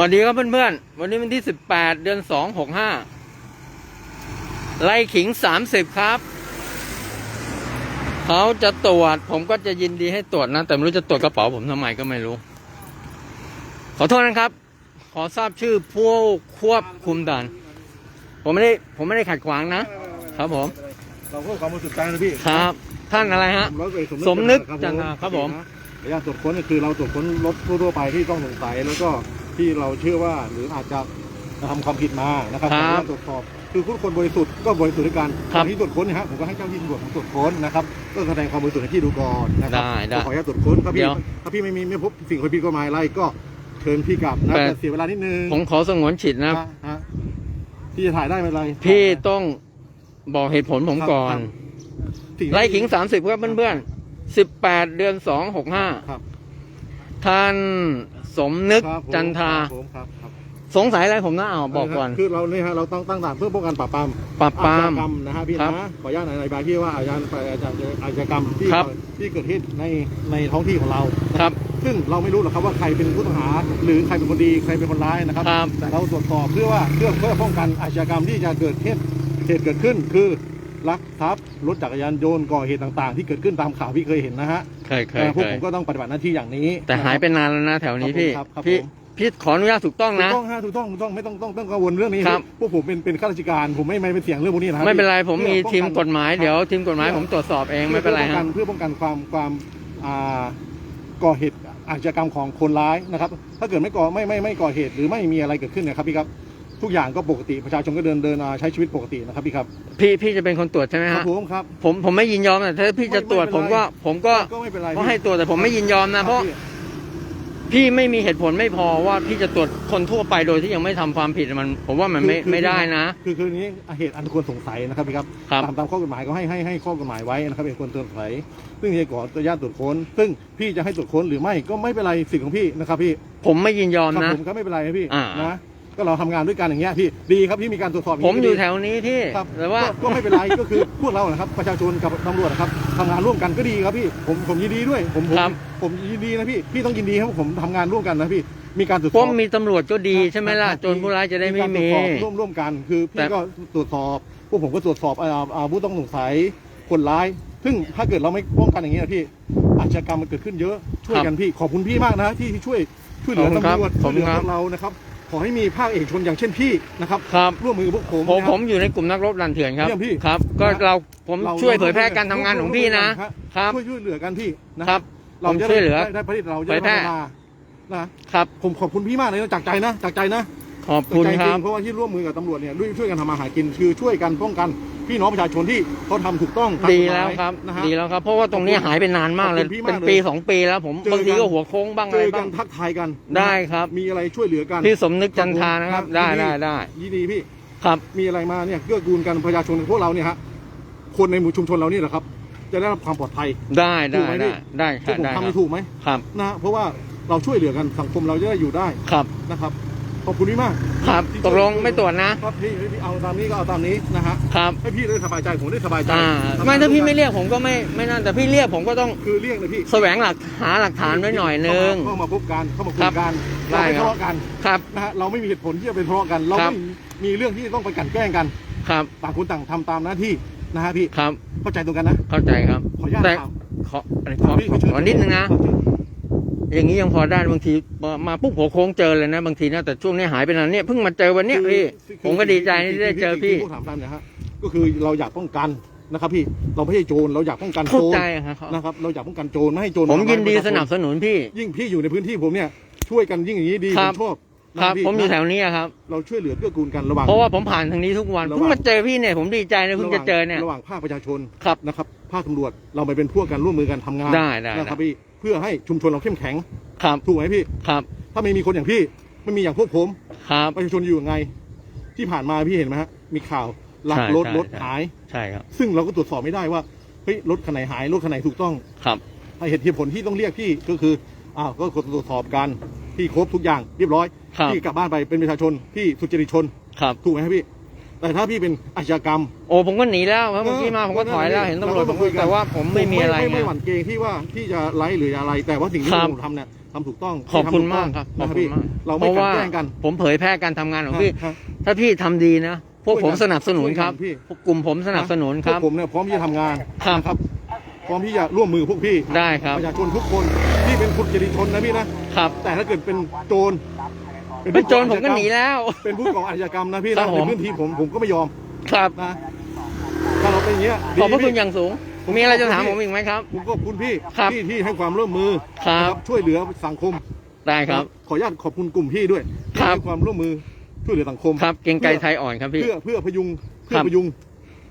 สวัสดีครับเพื่อนๆ วันนี้วันที่18เดือน2 65ไล่ขิง30ครับ เขาจะตรวจ ผมก็จะยินดีให้ตรวจนะ แต่ไม่รู้จะตรวจกระเป๋าผมทำไมก็ไม่รู้ ขอโทษนะครับ ขอทราบชื่อผู้ควบคุมด่าน ผมไม่ได้ ผมไม่ได้ขัดขวางนะ ครับผม เราก็ความบริสุทธิ์ใจนะพี่ ครับ ท่านอะไรฮะผมร้อยเอกสมนึกครับจันทราครับผม ระยะตรวจค้นก็คือเราตรวจค้นรถทั่วๆไปที่ต้องสงสัยแล้วก็ ที่เราเชื่อว่าหรืออาจจะทำความผิดมานะครับครับขออนุญาตตรวจสอบคือทุกคนบริสุทธิ์ก็บริสุทธิ์ด้วยกันครับตอนที่ตรวจค้นเนยฮะผมก็ให้เจ้าหน้าที่ตำรวจมาตรวจค้นนะครับก็แสดงความบริสุทธิ์ให้พี่ดูก่อนนะครัได้ได้ก็ขออนุญาตตรวจค้นถ้าเดี๋พี่ยวถ้าพี่ไม่มีไม่พบสิ่งผิดกฎหมายอะไรก็เชิญพี่กลับนะแต่จะเสียเวลานิดนึงผมขอสงวนฉิดนะ ฮะฮะพี่จะถ่ายได้ไม่เป็นไรพี่ต้องบอกเหตุผลผมก่อนสิ่ที่ไล่ขิงสามสิบครับเพื่อนๆสิบแปดเดือนสองหกห้าครับ ท่านสมนึกครับผมจันทราครับผมครับครับสงสัยอะไรผมนะอ้าวบอกก่อน คือเราเนี่ยฮะเราต้องตั้งด่านเพื่อป้องกันปราบปรามปราบปรามอาชญากรรมนะฮะพี่ครันะบขออนุญาตในบางที่ว่าอาชญากรรมอาชญากอาชญากรรมที่ครับที่เกิดเหตุในในท้องที่ของเรานะครับ ซึ่งเราไม่รู้หรอกครับว่าใครเป็นผู้ต้องหา หรือใครเป็นคนดีใครเป็นคนร้ายนะครับ ครับ แต่เราตรวจสอบเพื่อว่าเพื่อเพื่อป้องกันอาชญากรรมที่จะเกิดเหตุเหตุเกิดขึ้น คือ ลักทรัพย์รถจักรยานยนต์ก่อเหตุต่างๆ ที่เกิดขึ้นตามข่าวพี่เคยเห็นนะฮะเคยเคยแต่พวกเคผยมก็ต้องปฏิบัติหน้าที่อย่างนี้แต่หายไปนานแล้วนะแถวนี้พี่ครับครับพี่ผม พี่ขออนุญาตถูกต้องถูกนะต้องฮะถูกต้องถูกต้องไม่ต้องต้องต้องกังวลเรื่องนี้ครับ พวกผมเป็นเป็นข้าราชการผมไม่ไม่เป็นเสียงเรื่องพวกนี้นะครับไม่เป็นไรผมมีพื่อป้องทีมนกฎหมายครับเดี๋ยวทีมกฎหมายผมตรวจสอบเองไม่เป็นไรพื่อป้องกัฮะเพื่อป้องกันความความอ่าก่อเหตุอาชญากรรมของคนร้ายนะครับ ถ้าเกิดไม่ก่อไม่ไม่ไม่ก่อเหตุหรือไม่มีอะไรเกิดขึ้นเนยครับพี่ครับ ทุกอย่างก็ปกติประชาชนก็เดินเดินอ่าใช้ชีวิตปกตินะครับพี่ครับพี่พี่จะเป็นคนตรวจใช่ไหมครัฮะบผมครับ ผมผมไม่ยินยอมแต่ถ้าพี่จะตรวจไม่ผไม่มเป็นไร ก็ผมก็ก็ไม่เป็นไรก็ให้ตรวจแต่ผมไม่ยินยอมนะเพราะพี่พี่ไม่มีเหตุผลไม่พอว่าพี่จะตรวจคนทั่วไปโดยที่ยังไม่ทำความผิดมัน ผมว่ามันไม่คือคือไม่ได้นะ คือคืออย่างนี้เหตุอันควรสงสัยนะครับพี่ครับครับ ตามตามข้อกฎหมายก็ให้ให้ให้ข้อกฎหมายไว้นะครับเป็นคนสงสัยซึ่งจะขออนุญาตตรวจค้น ซึ่งพี่จะให้ตรวจค้นหรือไม่ก็ไม่เป็นไรสิทธิ์ของพี่นะครับพี่ผมไม่ยินยอมครับนะ ผมก็ไม่เป็นไรครับพี่อ่านะ ก็เราทำงานด้วยกันอย่างเงี้ยพี่ดีครับพี่มีการตรวจสอบางผมนี้อยู่ดีแถวนี้ที่ครับแต่ว่า ก็ก็ไม่เป็นไร ก็คือพวกเรานะครับประชาชนกับตำรวจนะครับทำงานร่วมกันก็ดีครับพี่ผมผมยินดีด้วยผมผมครับ ผมยินดีนะพี่พี่ต้องยินดีครับผมทำงานร่วมกันนะพี่มีการตรวจสเพอราะบมีตำรวจก็ดีครับใช่ไหมล่ะ ครับโจรผู้ร้ายจะได้ไม่การตรวมีจสอบร่วมร่วมกันคือแต่ พี่ก็ตรวจสอบพวกผมก็ตรวจสอบอ่าอ่าผู้ต้องสงสัยคนร้าย ซึ่งถ้าเกิดเราไม่ป้องกันอย่างนี้นะพี่อาชญากรรมมันเกิดขึ้นเยอะช่วยกันพี่ขอบคุณพี่มากนะที่ที่ช่วยช่วยเหลือขอบคุณครับตำรวจขช่อวบยคุเหณลือครับพวกเรานะครับ ขอให้มีภาคเอกชนอย่างเช่นพี่นะครับครับร่วมมือกับพวกผมผมนะคผรับมอยู่ในกลุ่มนักรบดันเถื่อนครับเยี่ยมพี่ครับก็นะเราผมเราช่วยเผยแพร่การทำงานของพี่นะร่วมครับช่วยช่วยเหลือกันพี่นะครับ เราผมจะช่ได้วยเหลือได้ได้ประเทศเราจะเผได้ยแพร่พัฒนานะครับผมขอบคุณพี่มากเลยนะจากใจนะจากใจนะขอบคุณจากใจคจริรับงเพราะว่าที่ร่วมมือกับตำรวจเนี่ยด้วยช่วยกันทำมาหากินคือช่วยกันป้องกัน พี่น้องประชาชนที่เขาทำถูกต้องตามดีกฎหมายแล้วครับนะฮะ ดีแล้วครับ เพราะว่าตรงนี้หายไปนานมากเลย ขอบคุณพี่มากเป็นปีเลยสองปีแล้วผมเจอกัน บางทีก็หัวโค้งบ้างเจอะไรอกับ้านงทักทายกันได้ครับ มีอะไรช่วยเหลือกันพี่สมนึกจันทรานะครับ ได้ยินได้ได้ยินดีพี่ ครับ มีอะไรมาเนี่ยเกื้อกูลกันประชาชนพวกเราเนี่ยฮะคนในหมู่ชุมชนเรานี่แหละครับ จะได้รับความปลอดภัย ได้ถูได้กไหมได้พี่ ได้พวกผมครับได้คทำรับไม่ถูกไหมครับนะฮะเพราะว่าเราช่วยเหลือกันสังคมเราจะได้อยู่ได้ครับ นะครับ ขอบคุณพี่มากครับที่ตกลงไม่ตรวจนะ ครับพี่พี่เอาตามนี้ก็เอาตามนี้นะฮะครับให้พี่ได้สบายใจผมได้สบายใจอ่าทำงนไม่ถ้าพี่ไม่ร่วเรียกผมก็ไม่ไม่นั่นแต่พี่เรียกผมก็ต้องคือเรียกเลยพี่แสวงหลักหาหลักฐานไว้หน่อยนึง เข้ามาเข้ามาพบกันเข้ามาคุครัยบกันได้เราไม่ครับ ทะเลาะกันครับ นะฮะเราไม่มีเหตุผลที่จะเป็นทะเลาะกัน เราครับ ไม่มีเรื่องที่จะต้องไปกลันแกล้งกันครับต่างคนต่างทำตามหน้าที่นะฮะพี่ครับเข้าใจตรงกันนะเข้าใจครับ ขออนุญาตแต่ถามขออะไรขอพี่เชิญขอนิดนึงนะ อย่างนี้ยังพอได้บางทีมามาปุ๊บหัวโค้งเจอเลยนะ บางทีนะแต่ช่วงนี้หายไปนานเนี่ยเพิ่งมาเจอวันเนี้ยคือพี่คือผมก็ดีใจที่ได้เจอพี่ที่พวกถามท่านนะฮะก็คือเราอยากป้องกันนะครับพี่เราไม่ใช่โจรเราอยากป้องกันโจเข้ารใจครับนะครับเราอยากป้องกันโจรไม่ให้โจรผมยินดีทำร้าประชาชสนับสนุนพี่ ยิ่งพี่อยู่ในพื้นที่ผมเนี่ยช่วยกันยิ่งอย่างนี้ดีคผรับมชอบคนะรับพี่ผมอยู่นะแถวนี้ครับ เราช่วยเหลือเกื้อกูลกันระหว่างเพราะว่าผมผ่านทางนี้ทุกวันระหว่างเพิ่งมาเจอพี่เนี่ยผมดีใจนะเพิ่งจะเจอเนี่ยระหว่างภาคประชาชนครับนะครับภาคตำรวจเราไปเป็นพวกกันร่วมมือกันทำงานได้ได้นะครับได้พี่ เพื่อให้ชุมชนเราเข้มแข็งครับ ถูกไหมพี่ ครับ ถ้าไม่มีคนอย่างพี่ไม่มีอย่างพวกผมครับ ประชาชนอยู่ยังไง ที่ผ่านมาพี่เห็นไหมฮะมีข่าวลักใช่รถใช่รถใช่ หาย ใช่ครับ ซึ่งเราก็ตรวจสอบไม่ได้ว่าเฮ้ยรถคันไหนหายรถคันไหนถูกต้องครับเหตุผลที่ต้องเรียกพี่ก็คืออ้าวก็ตรวจสอบกันพี่ครบทุกอย่างเรียบร้อยครับ พี่กลับบ้านไปเป็นประชาชนพี่สุจริตชนครับ ถูกไหมครับพี่ แต่ถ้าพี่เป็นอาชญากรรม โอ้ผมก็หนีแล้วเพราะเมื่อกี้มาผมก็ถอยแล้วเห็นตำรวจผมแต่ว่าผมไม่มีอะไรไม่ไงไม่หวั่นเกรงที่ว่าที่จะไล่หรืออะไร แต่ว่าสิ่งที่ครับผมทำเนี่ยทำถูกต้องขอบคุณที่ทำถูมากครับต้ของอบนะคุณพี่มากเราเพไม่ราะกลันว่าแกล้งกัน ผมเผยแพร่การทำงานของพี่ฮะถ้าพี่ทำดีนะ พวกผมช่วยกันสนับสนุนครับช่วยกันพี่พวกกลุ่มผมสนับสนุนคพวรักบผมเนี่ยพร้อมที่จะทำงานครับนะครับพร้อมที่จะร่วมมือพวกพี่ได้ครับประชาชนทุกคนที่เป็นคนเจริญชนนะพี่นะครับแต่ถ้าเกิดเป็นโจร เป็นโจรผมก็หนีแล้ว เป็นผู้ก่ออาชญากรรมนะพี่ครันะบผม ในพื้นที่ผมผมก็ไม่ยอมครับนะถ้าเราเป็นอย่างเงี้ยขอบพระดีคุณพี่ อย่างสูงมีอะไรจะถามผมอีกไหมครับ ผมก็ขอบคุณพี่ครับที่ที่ให้ความร่วมมือครับ นะช่วยเหลือสังคมได้ครับ ขออนุญาตขอบคุณกลุ่มพี่ด้วยที่ครับ ให้ความร่วมมือช่วยเหลือสังคมครับเกรงไกรไทยอ่อนครับพี่ เพื่อเพื่อพยุงเพื่ครัอบพยุง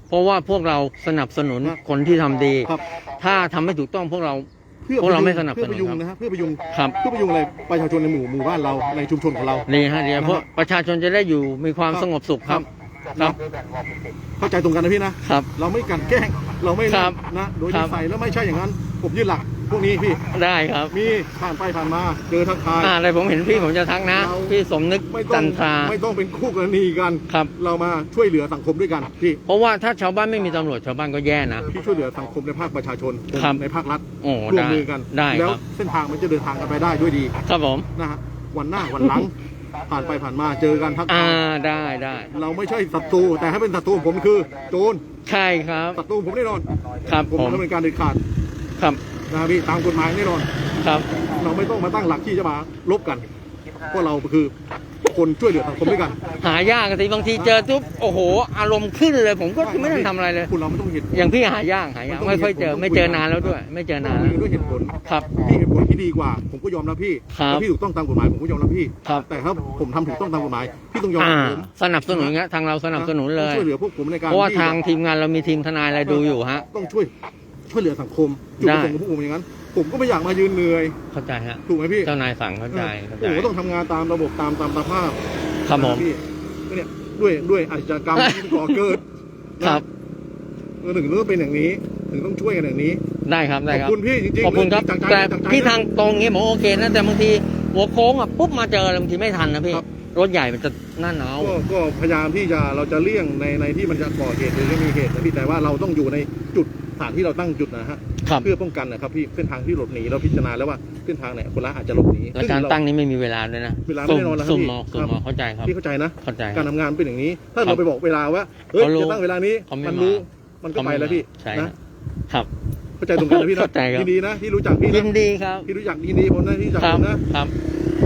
เพราะว่าพวกเราสนับสนุนครับคนที่ทำดี ครับ ถ้าทำไม่ถูกต้องพวกเราเพื่อพวกเราพยุงไม่สนับสนุนเพื่อพยุงครับนะฮะเพื่อพยุงครับ เพื่อพยุงอะไรประชาชนในหมู่หมู่บ้านเราในชุมชนของเราดีฮะดีฮะเพราะประชาชนจะได้อยู่มีความครับสงบสุขครับ ครับ เข้าใจตรงกันนะพี่นะครับ เราไม่กลันแกล้งเราไม่ครับนะโดยครันิบสัยแล้วไม่ใช่อย่างนั้น ผมยึดหลัก พวกนี้พี่ ได้ครับ มีผ่านไปผ่านมาเจอทักทายอ่าอะไรผมเห็นพี่ผมจะทักนะ เราพี่สมนึกไม่ต้จัองนทรา ไม่ต้องเป็นคู่กรณีกัน ครับ เรามาช่วยเหลือสังคมด้วยกันพี่เพราะว่าถ้าชาวบ้านไม่มีตำรวจชาวบ้านก็แย่นะ พี่ช่วยเหลือสังคมในภาคประชาชนครับในภาครัฐโอ้ร่วมได้มือกัน ได้แล้ควรับเส้นทางมันจะเดินทางกันไปได้ด้วยดีครับผม นะฮะวันหน้าวันหลัง ผ่านไปผ่านมาเจอกันทักอ่าทายได้ได้เราไม่ใช่ศัตรูแต่ถ้าเป็นศัตรูผมคือโจรใช่ครับ ศัตรูผมแน่นอนครับผมผม ดำเนินการเด็ดขาด ครับ นะพี่ตามกฎหมายแน่นอน ครับ เราไม่ต้องมาตั้งหลักที่จะมาลบกันเพราะเราคือคนช่วยเหลือสังคมด้วยกัน หายากสิบางทีเจอทุบโอ้โห อารมณ์ขึ้นเลย ผมก็ไม่ได้ทำอะไรเลย คุณเราไม่ต้องเห็น อย่างพี่หายากหายากไม่ค่อยเจอไม่เจอนานแล้วด้วย ไม่เจอนานคุแล้วยด้วยเหตุผลครับพี่เหตุผลที่ดีกว่า ผมก็ยอมรับพี่ครับถ้าพี่ถูกต้องตามกฎหมายผมก็ยอมรับพี่ครับแต่ถ้าผมทำถูกต้องตามกฎหมายพี่ต้องยอมอ่ารับผมสนับสนุนครับทางเราสนับสนุนเลยต้องช่วยเหลือพวกผมในการเพราะว่าที่ทางทีมงานเรามีทีมทนายอะไรดูอยู่ฮะต้องช่วย ช่วยเหลือสังคมจุดประสงค์ของพวกผมอย่างนั้น ผมก็ไม่อยากมายืนเหนื่อยเข้าใจฮะถูกไหมพี่เจ้านายสั่งเข้าใจเข้าใจผมก็ต้องทำงานตามระบบตามตามสภาพครับผมนะพี่ก็เนี่ยด้วยด้วยอาชญากรรมที่ก่อเกิดนะครับเออถึงต้องเป็นอย่างนี้ ถึงต้องช่วยกันอย่างนี้ ได้ครับได้ขอบครับคุณพี่จริงๆขอบคุณครับจากใจแต่จากใจพี่ทางตรงนี้ผมโอเคนะแต่บางทีหัวโค้งอะปุ๊บมาเจอเลยบางทีไม่ทันนะพี่ครับรถใหญ่มันจะหน้าหนาวก็ก็พยายามที่จะเราจะเลี่ยงในในที่มันจะก่อเหตุหรือไม่มีเหตุนะพี่แต่ว่าเราต้องอยู่ในจุด สถานที่เราตั้งจุดนะฮะครับ เพื่อป้องกันนะครับพี่เส้นทางที่หลบหนีเราพิจารณาแล้วว่าเส้นทางไหนคนร้ายอาจจะหลบหนีและการตั้งนี้ไม่มีเวลาด้วยนะเวลาไม่แน่นอนแล้วครับสุ่มพี่มอสุ่มครับมอเข้าใจครับ พี่เข้าใจนะ เข้าใจคการับรทำงานเป็นอย่างนี้ ถ้าครัเราบไปบอกเวลาว่าเฮ้ยเขารู้จะตั้งเวลานี้เขาไม่มันมารู้มันก็ไปแล้วพี่ใช่ครันะบครับ เข้าใจตรงกันนะพี่นะเข้าใจครับ ยินดีนะที่รู้จักพี่ยินะนดีครับ ที่รู้จักยินดีผมนะที่รู้จักครัผบมนะครับ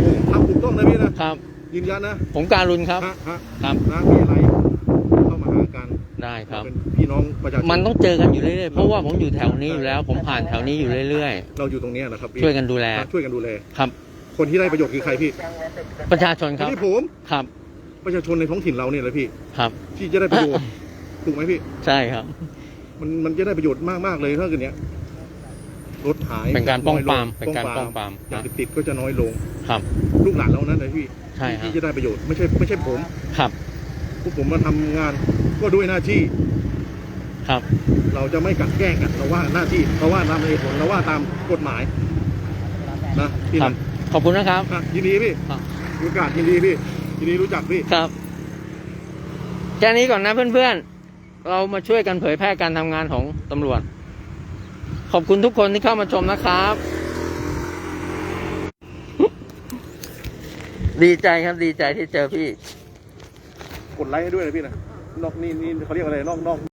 ผมทำถูกต้องนะพี่นะครับ ยืนยันนะผมการุณครับฮะฮะครับ นะมีอะไรเข้ามาหากัน ได้ครับ เป็นพี่น้องประชาชนมันต้องเจอกันอยู่เรื่อยๆเพราะว่าผมอยู่แถวนี้อยู่แล้ว ผมผ่านแถวนี้อยู่เรื่อยเราอยู่ตรงเนี้ยนะครับพี่ๆช่วยกันดูแลนะช่วยกันดูแล ครับ คนที่ได้ประโยชน์คือใครพี่ประชาชนคไม่รับ ใช่ผมครับประชาชนในท้องถิ่นเราเนี่ยแหละพี่ ครับ ที่จะได้ประโยชน์ ถูกไหมพี่ ใช่ครับ มันมันจะได้ประโยชน์มากมากๆเลยถ้าเกิดเนี้ยรถหายเป็นการป้องปรามอยลเป็นการป้องปรามยาเสพติดก็จะน้อยลง ครับ ลูกหลานเรานั้นเลยพี่ใช่ครับที่จะได้ประโยชน์ไม่ใช่ไม่ใช่ผม ครับ พวกผมมาทำงานก็ด้วยหน้าที่ ครับ เราจะไม่กลันแกล้งกันเราว่าหน้าที่เราว่าตามเหตุผลเราว่าตามกฎหมายนะพี่ครับนะขอบคุณนะครับอะยินดีพี่ครับมีโอกาสยินดีพี่ยินดีรู้จักพี่ ครับแค่นี้ก่อนนะเพื่อนๆ เรามาช่วยกันเผยแพร่การทำงานของตำรวจ ขอบคุณทุกคนที่เข้ามาชมนะครับ ดีใจครับดีใจที่เจอพี่ก ดไลค์ให้ด้วยนะพี่นะนอกนี่นี่เขาเรียกอะไรนอกนอก